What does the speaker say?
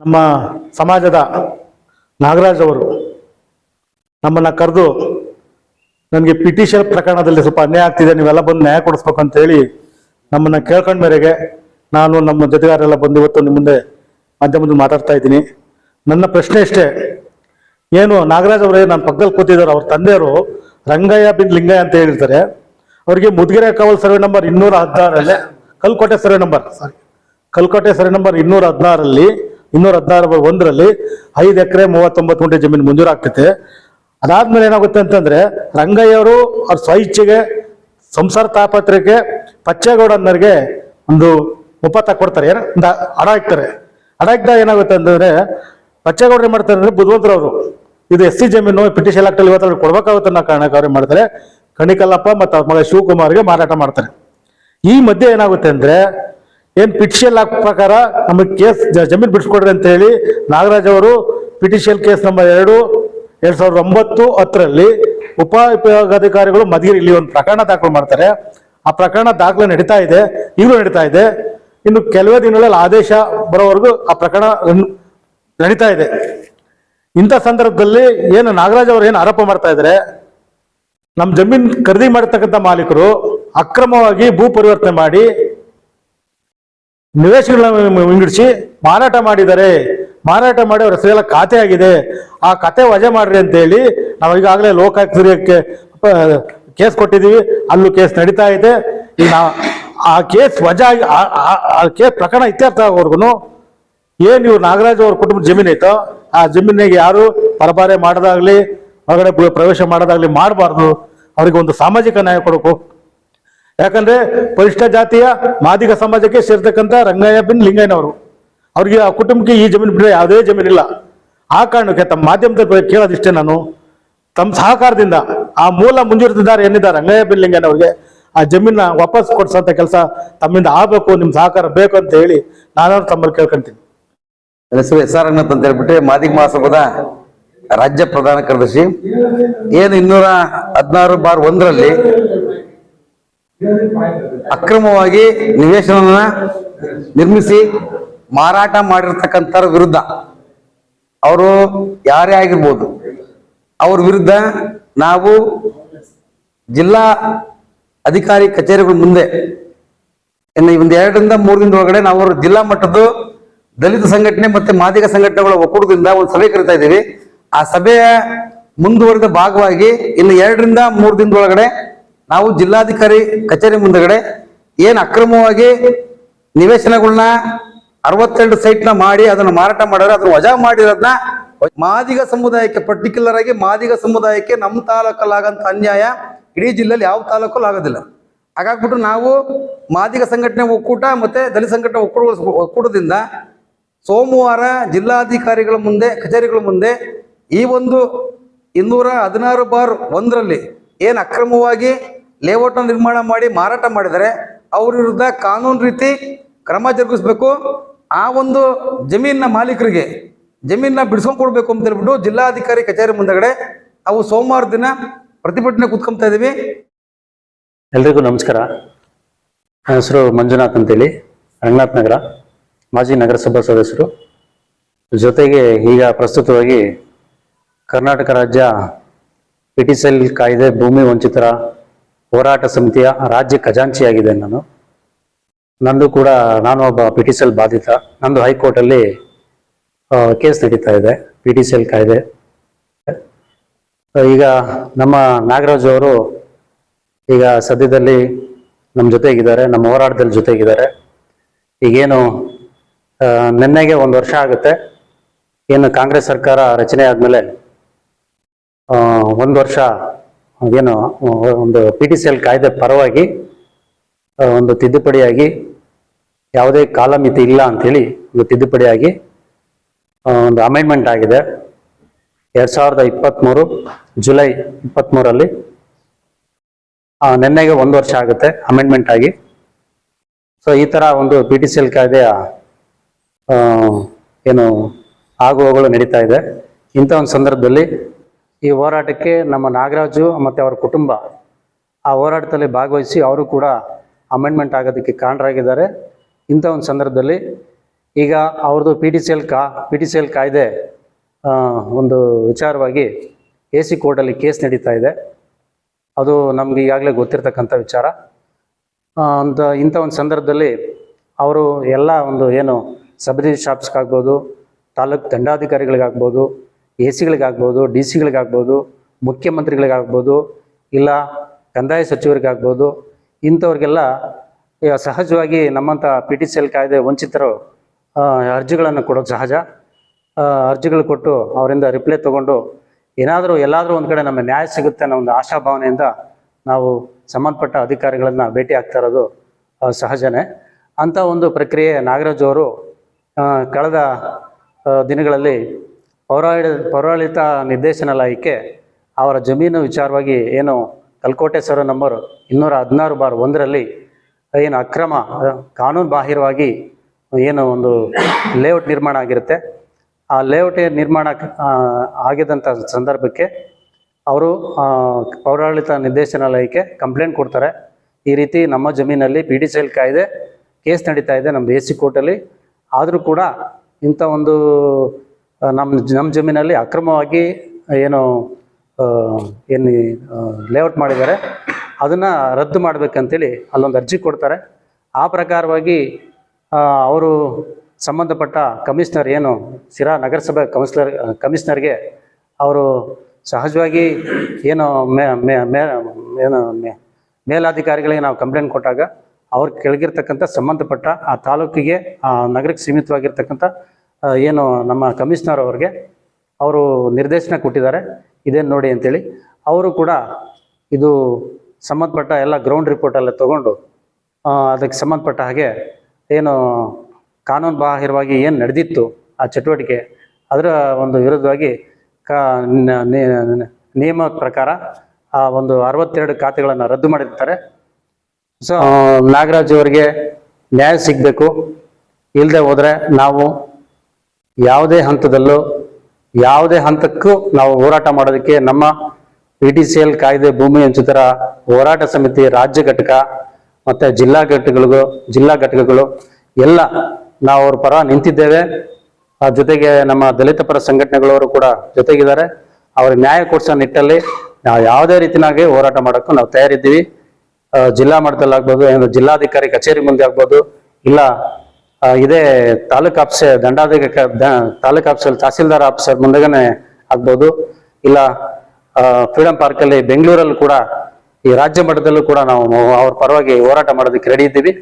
ನಮ್ಮ ಸಮಾಜದ ನಾಗರಾಜ್ ಅವರು ನಮ್ಮನ್ನ ಕರೆದು ನನಗೆ ಪಿಟಿಷನ್ ಪ್ರಕರಣದಲ್ಲಿ ಸ್ವಲ್ಪ ಅನ್ಯಾಯ ಆಗ್ತಿದೆ, ನೀವೆಲ್ಲ ಬಂದು ನ್ಯಾಯ ಕೊಡಿಸ್ಬೇಕು ಅಂತ ಹೇಳಿ ನಮ್ಮನ್ನ ಕೇಳ್ಕೊಂಡ ಮೇರೆಗೆ ನಾನು ನಮ್ಮ ಜೊತೆಗಾರೆಲ್ಲ ಬಂದು ಇವತ್ತು ನಿಮ್ಮ ಮುಂದೆ ಮಾಧ್ಯಮದಲ್ಲಿ ಮಾತಾಡ್ತಾ ಇದ್ದೀನಿ. ನನ್ನ ಪ್ರಶ್ನೆ ಇಷ್ಟೇ, ಏನು ನಾಗರಾಜ್ ಅವರೇ ನನ್ನ ಪಕ್ಕದಲ್ಲಿ ಕೂತಿದ್ದಾರೆ, ಅವ್ರ ತಂದೆಯವರು ರಂಗಯ್ಯ ಬಿನ್ ಲಿಂಗಯ್ಯ ಅಂತ ಹೇಳಿರ್ತಾರೆ. ಅವರಿಗೆ ಮುದ್ಗೆರೆ ಕಾವಲ್ ಸರ್ವೆ ನಂಬರ್ ಇನ್ನೂರ ಹದಿನಾರಲ್ಲೇ Kalkote survey number sorry Kalkote survey number ಇನ್ನೂರ ಹದಿನಾರಲ್ಲಿ ಇನ್ನೂರ ಹದಿನಾರು ಒಂದರಲ್ಲಿ ಐದು ಎಕರೆ ಮೂವತ್ತೊಂಬತ್ತು ಗುಂಟೆ ಜಮೀನು ಮಂಜೂರಾಗ್ತೈತೆ ಅದಾದ್ಮೇಲೆ ಏನಾಗುತ್ತೆ ಅಂತಂದ್ರೆ ರಂಗಯ್ಯ ಅವರು ಸ್ವಇಚ್ಛೆಗೆ ಸಂಸಾರ ತಾಪತ್ರಕ್ಕೆ ಪಚ್ಚೇಗೌಡ ಅನ್ನೋರಿಗೆ ಒಂದು ಒಪ್ಪತ್ತ ಕೊಡ್ತಾರೆ. ಏನು ಅಡ ಹಣ ಅಡ ಹಣ ಹಾಕಿದಾಗ ಏನಾಗುತ್ತೆ ಅಂತಂದ್ರೆ ಪಚ್ಚೇಗೌಡರು ಮಾಡ್ತಾರೆ ಅಂದ್ರೆ ಬುಧವಂತರವರು ಇದು ಎಸ್ ಸಿ ಜಮೀನು ಪಿಟಿಷನ್ ಆಕ್ಟಲ್ಲಿ ಇವತ್ತು ಕೊಡ್ಬೇಕಾಗುತ್ತೆ ಅನ್ನೋ ಕಾರಣಕ್ಕೆ ಅವ್ರು ಮಾಡ್ತಾರೆ, ಕಣಿಕಲ್ಲಪ್ಪ ಮತ್ತು ಅವ್ರ ಮಗ ಶಿವಕುಮಾರ್ಗೆ ಮಾರಾಟ ಮಾಡ್ತಾರೆ. ಈ ಮಧ್ಯೆ ಏನಾಗುತ್ತೆ ಅಂದ್ರೆ ಏನ್ ಪಿಟಿಷಿಯಲ್ ಹಾಕ ಪ್ರಕಾರ ನಮಗೆ ಕೇಸ್ ಜಮೀನು ಬಿಡಿಸ್ಕೊಡ್ರಿ ಅಂತ ಹೇಳಿ ನಾಗರಾಜ್ ಅವರು ಪಿಟಿಷಿಯಲ್ ಕೇಸ್ ನಂಬರ್ ಎರಡು, ಎರಡ್ ಸಾವಿರದ ಒಂಬತ್ತು ಹತ್ತರಲ್ಲಿ ಉಪ ಉಪಯೋಗಾಧಿಕಾರಿಗಳು ಮಧುಗಿರಿ ಇಲ್ಲಿ ಒಂದು ಪ್ರಕರಣ ದಾಖಲು ಮಾಡ್ತಾರೆ. ಆ ಪ್ರಕರಣ ದಾಖಲೆ ನಡೀತಾ ಇದೆ, ಈಗಲೂ ನಡೀತಾ ಇದೆ. ಇನ್ನು ಕೆಲವೇ ದಿನಗಳಲ್ಲಿ ಆದೇಶ ಬರೋವರೆಗೂ ಆ ಪ್ರಕರಣ ನಡೀತಾ ಇದೆ. ಇಂಥ ಸಂದರ್ಭದಲ್ಲಿ ಏನು ನಾಗರಾಜ್ ಅವರು ಏನು ಆರೋಪ ಮಾಡ್ತಾ ಇದ್ದಾರೆ? ನಮ್ಮ ಜಮೀನು ಖರೀದಿ ಮಾಡಿರ್ತಕ್ಕಂಥ ಮಾಲೀಕರು ಅಕ್ರಮವಾಗಿ ಭೂ ಪರಿವರ್ತನೆ ಮಾಡಿ ನಿವೇಶನಗಳನ್ನ ವಿಂಗಡಿಸಿ ಮಾರಾಟ ಮಾಡಿದ್ದಾರೆ ಮಾರಾಟ ಮಾಡಿ ಅವ್ರ ಹೆಸರೆಲ್ಲ ಖಾತೆ ಆಗಿದೆ ಆ ಕತೆ ವಜಾ ಮಾಡ್ರಿ ಅಂತ ಹೇಳಿ ನಾವು ಈಗಾಗಲೇ ಲೋಕಾಯುಕ್ತರಿಗೆ ಕೇಸ್ ಕೊಟ್ಟಿದ್ದೀವಿ. ಅಲ್ಲೂ ಕೇಸ್ ನಡೀತಾ ಇದೆ. ಈಗ ಆ ಕೇಸ್ ವಜಾ ಆ ಕೇಸ್ ಪ್ರಕರಣ ಇತ್ಯರ್ಥ ಆಗೋರ್ಗು ಏನ್ ಇವ್ರು ನಾಗರಾಜ್ ಅವ್ರ ಕುಟುಂಬದ ಜಮೀನು ಐತೋ, ಆ ಜಮೀನಿಗೆ ಯಾರು ಪರಬಾರೆ ಮಾಡೋದಾಗ್ಲಿ, ಹೊರಗಡೆ ಪ್ರವೇಶ ಮಾಡೋದಾಗ್ಲಿ ಮಾಡಬಾರ್ದು. ಅವರಿಗೆ ಒಂದು ಸಾಮಾಜಿಕ ನ್ಯಾಯ ಕೊಡಬೇಕು. ಯಾಕಂದ್ರೆ ಪರಿಷ್ಠ ಜಾತಿಯ ಮಾದಿಗ ಸಮಾಜಕ್ಕೆ ಸೇರ್ತಕ್ಕಂಥ ರಂಗಯ್ಯ ಬಿನ್ ಲಿಂಗಯ್ಯನವರು. ಅವ್ರಿಗೆ ಆ ಕುಟುಂಬಕ್ಕೆ ಈ ಜಮೀನು ಬಿಟ್ಟರೆ ಯಾವುದೇ ಜಮೀನಿಲ್ಲ. ಆ ಕಾರಣಕ್ಕೆ ತಮ್ಮ ಮಾಧ್ಯಮದ ಬಗ್ಗೆ ಕೇಳೋದಿಷ್ಟೇ ನಾನು. ತಮ್ಮ ಸಹಕಾರದಿಂದ ಆ ಮೂಲ ಮುಂಜೂರ್ತಿದಾರ ಏನಿದ್ದಾರೆ ರಂಗಯ್ಯ ಬಿನ್ ಲಿಂಗಯ್ಯನವ್ರಿಗೆ, ಆ ಜಮೀನ ವಾಪಸ್ ಕೊಡ್ಸೋಂಥ ಕೆಲಸ ತಮ್ಮಿಂದ ಆಗಬೇಕು ನಿಮ್ಮ ಸಹಕಾರ ಬೇಕು ಅಂತ ಹೇಳಿ ನಾನು ತಮ್ಮಲ್ಲಿ ಕೇಳ್ಕೊಂತೀನಿ. ನನ್ನ ಹೆಸರು ಎಸ್ ಆರ್ ರಂಗನಾಥ್ ಅಂತ ಹೇಳ್ಬಿಟ್ಟು ಮಾದಿಗ ಮಹಾಸಭದ ರಾಜ್ಯ ಪ್ರಧಾನ ಕಾರ್ಯದರ್ಶಿ. ಏನು ಇನ್ನೂರ ಹದಿನಾರು ಬಾರ್ ಒಂದರಲ್ಲಿ ಅಕ್ರಮವಾಗಿ ನಿವೇಶನ ನಿರ್ಮಿಸಿ ಮಾರಾಟ ಮಾಡಿರ್ತಕ್ಕಂಥವ್ರ ವಿರುದ್ಧ. ಅವರು ಯಾರೇ ಆಗಿರ್ಬೋದು, ಅವ್ರ ವಿರುದ್ಧ ನಾವು ಜಿಲ್ಲಾ ಅಧಿಕಾರಿ ಕಚೇರಿಗಳ ಮುಂದೆ, ಇನ್ನು ಒಂದು ಎರಡರಿಂದ ಮೂರು ದಿನದ ಒಳಗಡೆ ನಾವು ಜಿಲ್ಲಾ ಮಟ್ಟದ ದಲಿತ ಸಂಘಟನೆ ಮತ್ತೆ ಮಾದಿಗ ಸಂಘಟನೆಗಳ ಒಕ್ಕೂಟದಿಂದ ಒಂದು ಸಭೆ ಕರಿತಾ ಇದ್ದೀವಿ. ಆ ಸಭೆಯ ಮುಂದುವರೆದ ಭಾಗವಾಗಿ ಇನ್ನು ಎರಡರಿಂದ ಮೂರು ದಿನದ ಒಳಗಡೆ ನಾವು ಜಿಲ್ಲಾಧಿಕಾರಿ ಕಚೇರಿ ಮುಂದಗಡೆ ಏನು ಅಕ್ರಮವಾಗಿ ನಿವೇಶನಗಳನ್ನ ಅರವತ್ತೆರಡು ಸೈಟ್ನ ಮಾಡಿ ಅದನ್ನು ಮಾರಾಟ ಮಾಡಿದ್ರೆ ಅದನ್ನು ವಜಾ ಮಾಡಿರೋದನ್ನ ಮಾದಿಗ ಸಮುದಾಯಕ್ಕೆ ಪರ್ಟಿಕ್ಯುಲರ್ ಆಗಿ ಮಾದಿಗ ಸಮುದಾಯಕ್ಕೆ ನಮ್ಮ ತಾಲೂಕಲ್ಲಾಗಂತ ಅನ್ಯಾಯ ಇಡೀ ಜಿಲ್ಲೆಯಲ್ಲಿ ಯಾವ ತಾಲೂಕಲ್ಲೂ ಆಗೋದಿಲ್ಲ. ಹಾಗಾಗ್ಬಿಟ್ಟು ನಾವು ಮಾದಿಗ ಸಂಘಟನೆ ಒಕ್ಕೂಟ ಮತ್ತೆ ದಲಿತ ಸಂಘಟನೆ ಒಕ್ಕೂಟ ಒಕ್ಕೂಟದಿಂದ ಸೋಮವಾರ ಜಿಲ್ಲಾಧಿಕಾರಿಗಳ ಮುಂದೆ, ಕಚೇರಿಗಳ ಮುಂದೆ ಈ ಒಂದು ಇನ್ನೂರ ಹದಿನಾರು ಬಾರ್ ಒಂದರಲ್ಲಿ ಏನು ಅಕ್ರಮವಾಗಿ ಲೇಔಟ್ ನಿರ್ಮಾಣ ಮಾಡಿ ಮಾರಾಟ ಮಾಡಿದರೆ ಅವ್ರ ವಿರುದ್ಧ ಕಾನೂನು ರೀತಿ ಕ್ರಮ ಜರುಗಿಸ್ಬೇಕು. ಆ ಒಂದು ಜಮೀನಿನ ಮಾಲೀಕರಿಗೆ ಜಮೀನನ್ನ ಬಿಡಿಸ್ಕೊಂಡು ಕೊಡಬೇಕು ಅಂತ ಹೇಳ್ಬಿಟ್ಟು ಜಿಲ್ಲಾಧಿಕಾರಿ ಕಚೇರಿ ಮುಂದಗಡೆ ಅವು ಸೋಮವಾರ ದಿನ ಪ್ರತಿಭಟನೆ ಕೂತ್ಕೊತಾ ಇದ್ದೀವಿ ಎಲ್ರಿಗೂ ನಮಸ್ಕಾರ. ನನ್ನ ಹೆಸರು ಮಂಜುನಾಥ್ ಅಂತೇಳಿ. ರಂಗನಾಥ್ ನಗರ. ಮಾಜಿ ನಗರಸಭಾ ಸದಸ್ಯರು. ಜೊತೆಗೆ ಈಗ ಪ್ರಸ್ತುತವಾಗಿ ಕರ್ನಾಟಕ ರಾಜ್ಯ ಪಿಟಿಸೆಲ್ ಕಾಯ್ದೆ ಭೂಮಿ ವಂಚಿತರ ಹೋರಾಟ ಸಮಿತಿಯ ರಾಜ್ಯ ಖಜಾಂಚಿಯಾಗಿದೆ ನಾನು ನಂದು ಕೂಡ ನಾನು ಒಬ್ಬ ಪಿ ಟಿ ಸಿ ಬಾಧಿತ. ನಂದು ಹೈಕೋರ್ಟಲ್ಲಿ ಕೇಸ್ ನಡೀತಾ ಇದೆ ಪಿ ಟಿ ಸಿ ಕಾಯ್ದೆ. ಈಗ ನಮ್ಮ ನಾಗರಾಜ್ ಅವರು ಈಗ ಸದ್ಯದಲ್ಲಿ ನಮ್ಮ ಜೊತೆಗಿದ್ದಾರೆ, ನಮ್ಮ ಹೋರಾಟದಲ್ಲಿ ಜೊತೆಗಿದ್ದಾರೆ. ಈಗೇನು ನಿನ್ನೆಗೆ ಒಂದು ವರ್ಷ ಆಗುತ್ತೆ. ಏನು ಕಾಂಗ್ರೆಸ್ ಸರ್ಕಾರ ರಚನೆ ಆದಮೇಲೆ ಒಂದು ವರ್ಷ ಏನು ಒಂದು ಪಿ ಟಿ ಸಿ ಎಲ್ ಕಾಯ್ದೆ ಪರವಾಗಿ ಒಂದು ತಿದ್ದುಪಡಿಯಾಗಿ ಯಾವುದೇ ಕಾಲಮಿತಿ ಇಲ್ಲ ಅಂಥೇಳಿ ಒಂದು ತಿದ್ದುಪಡಿಯಾಗಿ ಒಂದು ಅಮೆಂಡ್ಮೆಂಟ್ ಆಗಿದೆ. ಎರಡು ಸಾವಿರದ ಇಪ್ಪತ್ತ್ಮೂರು ಜುಲೈ ಇಪ್ಪತ್ತ್ಮೂರಲ್ಲಿ ನೆನ್ನೆಗೆ ಒಂದು ವರ್ಷ ಆಗುತ್ತೆ ಅಮೆಂಡ್ಮೆಂಟ್ ಆಗಿ. ಸೊ ಈ ಥರ ಒಂದು ಪಿ ಟಿ ಸಿ ಎಲ್ ಕಾಯ್ದೆಯ ಏನು ಆಗುವಗಳು ನಡೀತಾ ಇದೆ. ಇಂಥ ಒಂದು ಸಂದರ್ಭದಲ್ಲಿ ಈ ಹೋರಾಟಕ್ಕೆ ನಮ್ಮ ನಾಗರಾಜು ಮತ್ತು ಅವರ ಕುಟುಂಬ ಆ ಹೋರಾಟದಲ್ಲಿ ಭಾಗವಹಿಸಿ ಅವರು ಕೂಡ ಅಮೆಂಡ್ಮೆಂಟ್ ಆಗೋದಕ್ಕೆ ಕಾರಣರಾಗಿದ್ದಾರೆ. ಇಂಥ ಒಂದು ಸಂದರ್ಭದಲ್ಲಿ ಈಗ ಅವ್ರದ್ದು ಪಿ ಟಿ ಸಿ ಎಲ್ ಕಾ ಪಿ ಟಿ ಸಿ ಎಲ್ ಕಾಯ್ದೆ ಒಂದು ವಿಚಾರವಾಗಿ ಎ ಸಿ ಕೋರ್ಟಲ್ಲಿ ಕೇಸ್ ನಡೀತಾ ಇದೆ. ಅದು ನಮಗೆ ಈಗಾಗಲೇ ಗೊತ್ತಿರತಕ್ಕಂಥ ವಿಚಾರ. ಅಂತ ಇಂಥ ಒಂದು ಸಂದರ್ಭದಲ್ಲಿ ಅವರು ಎಲ್ಲ ಒಂದು ಏನು ಸಬ್ ಶಾಪ್ಸ್ಗಾಗ್ಬೋದು ತಾಲೂಕು ದಂಡಾಧಿಕಾರಿಗಳಿಗಾಗ್ಬೋದು ಎ ಸಿಗಳಿಗಾಗ್ಬೋದು ಡಿ ಸಿಗಳಿಗಾಗ್ಬೋದು ಮುಖ್ಯಮಂತ್ರಿಗಳಿಗಾಗ್ಬೋದು, ಇಲ್ಲ ಕಂದಾಯ ಸಚಿವರಿಗಾಗ್ಬೋದು, ಇಂಥವ್ರಿಗೆಲ್ಲ ಸಹಜವಾಗಿ ನಮ್ಮಂಥ ಪಿ ಟಿ ಸಿ ಎಲ್ ಕಾಯ್ದೆ ವಂಚಿತರು ಅರ್ಜಿಗಳನ್ನು ಕೊಡೋದು ಸಹಜ. ಅರ್ಜಿಗಳು ಕೊಟ್ಟು ಅವರಿಂದ ರಿಪ್ಲೈ ತೊಗೊಂಡು ಏನಾದರೂ ಎಲ್ಲಾದರೂ ಒಂದು ಕಡೆ ನಮ್ಮ ನ್ಯಾಯ ಸಿಗುತ್ತೆ ಅನ್ನೋ ಒಂದು ಆಶಾಭಾವನೆಯಿಂದ ನಾವು ಸಂಬಂಧಪಟ್ಟ ಅಧಿಕಾರಿಗಳನ್ನು ಭೇಟಿ ಆಗ್ತಾ ಇರೋದು ಸಹಜನೇ. ಅಂಥ ಒಂದು ಪ್ರಕ್ರಿಯೆ ನಾಗರಾಜ್ ಅವರು ಕಳೆದ ದಿನಗಳಲ್ಲಿ ಪೌರಾಡ ಪೌರಾಡಳಿತ ನಿರ್ದೇಶನಾಲಯಕ್ಕೆ ಅವರ ಜಮೀನು ವಿಚಾರವಾಗಿ ಏನು ಕಲ್ಕೋಟೆ ಸರ್ ನಂಬರ್ ಇನ್ನೂರ ಹದಿನಾರು ಬಾರ್ ಒಂದರಲ್ಲಿ ಏನು ಅಕ್ರಮ, ಕಾನೂನು ಬಾಹಿರವಾಗಿ ಏನು ಒಂದು ಲೇಔಟ್ ನಿರ್ಮಾಣ ಆಗಿರುತ್ತೆ. ಆ ಲೇಔಟ್ ನಿರ್ಮಾಣ ಆಗಿದಂಥ ಸಂದರ್ಭಕ್ಕೆ ಅವರು ಪೌರಾಡಳಿತ ನಿರ್ದೇಶನಾಲಯಕ್ಕೆ ಕಂಪ್ಲೇಂಟ್ ಕೊಡ್ತಾರೆ. ಈ ರೀತಿ ನಮ್ಮ ಜಮೀನಲ್ಲಿ ಪಿ ಡಿ ಕಾಯ್ದೆ ಕೇಸ್ ನಡೀತಾ ಇದೆ ನಮ್ಮ ಎ ಸಿ ಕೋರ್ಟಲ್ಲಿ ಆದರೂ ಕೂಡ ಇಂಥ ಒಂದು ನಮ್ಮ ನಮ್ಮ ಜಮೀನಲ್ಲಿ ಅಕ್ರಮವಾಗಿ ಏನು ಏನು ಲೇಔಟ್ ಮಾಡಿದ್ದಾರೆ. ಅದನ್ನು ರದ್ದು ಮಾಡಬೇಕಂತೇಳಿ ಅಲ್ಲೊಂದು ಅರ್ಜಿ ಕೊಡ್ತಾರೆ. ಆ ಪ್ರಕಾರವಾಗಿ ಅವರು ಸಂಬಂಧಪಟ್ಟ ಕಮಿಷನರ್ ಏನು ಸಿರಾ ನಗರಸಭೆ ಕೌನ್ಸಿಲರ್ ಕಮಿಷನರ್ಗೆ ಅವರು ಸಹಜವಾಗಿ ಏನು, ಮೇ ಮೇ, ಮೇ- ಏನು, ಮೇ- ಮೇಲಾಧಿಕಾರಿಗಳಿಗೆ ನಾವು ಕಂಪ್ಲೇಂಟ್ ಕೊಟ್ಟಾಗ ಅವ್ರು ಕೆಳಗಿರ್ತಕ್ಕಂಥ ಸಂಬಂಧಪಟ್ಟ ಆ ತಾಲೂಕಿಗೆ, ಆ ನಗರಕ್ಕೆ ಸೀಮಿತವಾಗಿರ್ತಕ್ಕಂಥ ಏನು ನಮ್ಮ ಕಮಿಷನರ್ ಅವ್ರಿಗೆ ಅವರು ನಿರ್ದೇಶನ ಕೊಟ್ಟಿದ್ದಾರೆ. ಇದೇನು ನೋಡಿ ಅಂತೇಳಿ, ಅವರು ಕೂಡ ಇದು ಸಂಬಂಧಪಟ್ಟ ಎಲ್ಲ ಗ್ರೌಂಡ್ ರಿಪೋರ್ಟ್ ತೊಗೊಂಡು ಅದಕ್ಕೆ ಸಂಬಂಧಪಟ್ಟ ಹಾಗೆ ಏನು ಕಾನೂನು ಬಾಹಿರವಾಗಿ ಏನು ನಡೆದಿತ್ತು ಆ ಚಟುವಟಿಕೆ, ಅದರ ಒಂದು ವಿರುದ್ಧವಾಗಿ ಕಾ ನಿಯಮ ಪ್ರಕಾರ ಆ ಒಂದು ಅರವತ್ತೆರಡು ಖಾತೆಗಳನ್ನು ರದ್ದು ಮಾಡಿರ್ತಾರೆ. ಸೊ ನಾಗರಾಜ್ ಅವರಿಗೆ ನ್ಯಾಯ ಸಿಗಬೇಕು. ಇಲ್ಲದೆ ಹೋದರೆ ನಾವು ಯಾವುದೇ ಹಂತದಲ್ಲೂ, ಯಾವುದೇ ಹಂತಕ್ಕೂ ನಾವು ಹೋರಾಟ ಮಾಡೋದಕ್ಕೆ ನಮ್ಮ ಪಿ ಟಿ ಸಿ ಎಲ್ ಕಾಯ್ದೆ ಭೂಮಿ ಹಂಚುತ್ತರ ಹೋರಾಟ ಸಮಿತಿ, ರಾಜ್ಯ ಘಟಕ ಮತ್ತೆ ಜಿಲ್ಲಾ ಘಟಕಗಳಿಗೂ, ಜಿಲ್ಲಾ ಘಟಕಗಳು ಎಲ್ಲ ನಾವು ಅವ್ರ ಪರ ನಿಂತಿದ್ದೇವೆ. ಆ ಜೊತೆಗೆ ನಮ್ಮ ದಲಿತ ಪರ ಸಂಘಟನೆಗಳವರು ಕೂಡ ಜೊತೆಗಿದ್ದಾರೆ. ಅವ್ರಿಗೆ ನ್ಯಾಯ ಕೊಡಿಸೋ ನಿಟ್ಟಲ್ಲಿ ನಾವು ಯಾವುದೇ ರೀತಿಯಾಗಿ ಹೋರಾಟ ಮಾಡೋಕ್ಕೂ ನಾವು ತಯಾರಿದ್ದೀವಿ. ಜಿಲ್ಲಾ ಮಟ್ಟದಲ್ಲಿ ಆಗ್ಬೋದು ಏನು ಜಿಲ್ಲಾಧಿಕಾರಿ ಕಚೇರಿ ಮುಂದೆ ಆಗ್ಬೋದು, ಇಲ್ಲ ಇದೇ ತಾಲೂಕ್ ಆಫೀಸರ್ ದಂಡಾಧಿಕ ತಾಲೂಕ್ ಆಫೀಸಲ್ಲಿ ತಹಸೀಲ್ದಾರ್ ಆಫೀಸರ್ ಮುಂದೆಗನೆ ಆಗ್ಬೋದು. ಇಲ್ಲ ಫ್ರೀಡಂ ಪಾರ್ಕಲ್ಲಿ ಬೆಂಗಳೂರಲ್ಲೂ ಕೂಡ ಈ ರಾಜ್ಯ ಮಟ್ಟದಲ್ಲೂ ಕೂಡ ನಾವು ಅವ್ರ ಪರವಾಗಿ ಹೋರಾಟ ಮಾಡೋದಕ್ಕೆ ರೆಡಿ ಇದ್ದೀವಿ.